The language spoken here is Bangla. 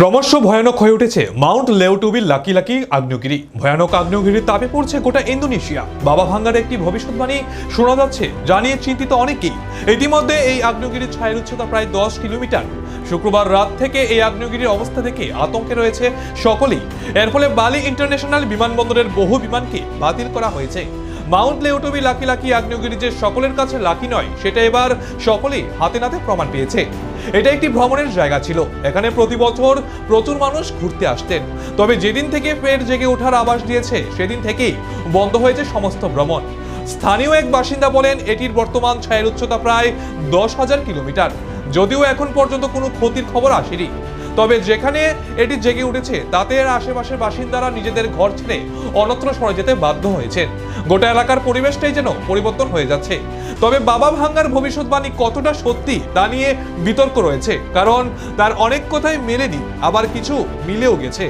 ক্রমশ ভয়ানক হয়ে উঠেছে মাউন্ট লেউটুবির লাকি লাকি আগ্নেয়গিরি। ভয়ানক আগ্নেয়গিরির তাপে পড়ছে গোটা ইন্দোনেশিয়া। বাবা ভাঙ্গার একটি ভবিষ্যৎবাণী শোনা যাচ্ছে, জানিয়ে চিন্তিত অনেকেই। ইতিমধ্যে এই আগ্নেয়গিরির ছায়ের উচ্চতা প্রায় দশ কিলোমিটার। শুক্রবার রাত থেকে এই আগ্নেয়গিরির অবস্থা থেকে আতঙ্কে রয়েছে সকলেই। এর ফলে বালি ইন্টারন্যাশনাল বিমানবন্দরের বহু বিমানকে বাতিল করা হয়েছে। মাউন্ট লেউটবি লাকি লাকি আগ্নেয়গিরি যে সকলের কাছে লাকি নয়, সেটা এবার সকলেই হাতে নাতে প্রমাণ পেয়েছে। এটা একটি ভ্রমণের জায়গা ছিল। এখানে প্রতি বছর প্রচুর মানুষ ঘুরতে আসতেন। তবে যেদিন থেকে ফের জেগে ওঠার আভাস দিয়েছে, সেদিন থেকেই বন্ধ হয়েছে সমস্ত ভ্রমণ। স্থানীয় এক বাসিন্দা বলেন, এটির বর্তমান ছায়ের উচ্চতা প্রায় দশ হাজার কিলোমিটার। যদিও এখন পর্যন্ত কোনো ক্ষতির খবর আসেনি। তবে যেখানে এটি জেগে উঠেছে, তাতে এর আশেপাশের বাসিন্দারা নিজেদের ঘর ছেড়ে অন্যত্র সরে যেতে বাধ্য হয়েছেন। গোটা এলাকার পরিবেশটাই যেন পরিবর্তন হয়ে যাচ্ছে। তবে বাবা ভাঙ্গার ভবিষ্যৎবাণী কতটা সত্যি তা নিয়ে বিতর্ক রয়েছে, কারণ তার অনেক কথাই মেলেনি, আবার কিছু মিলেও গেছে।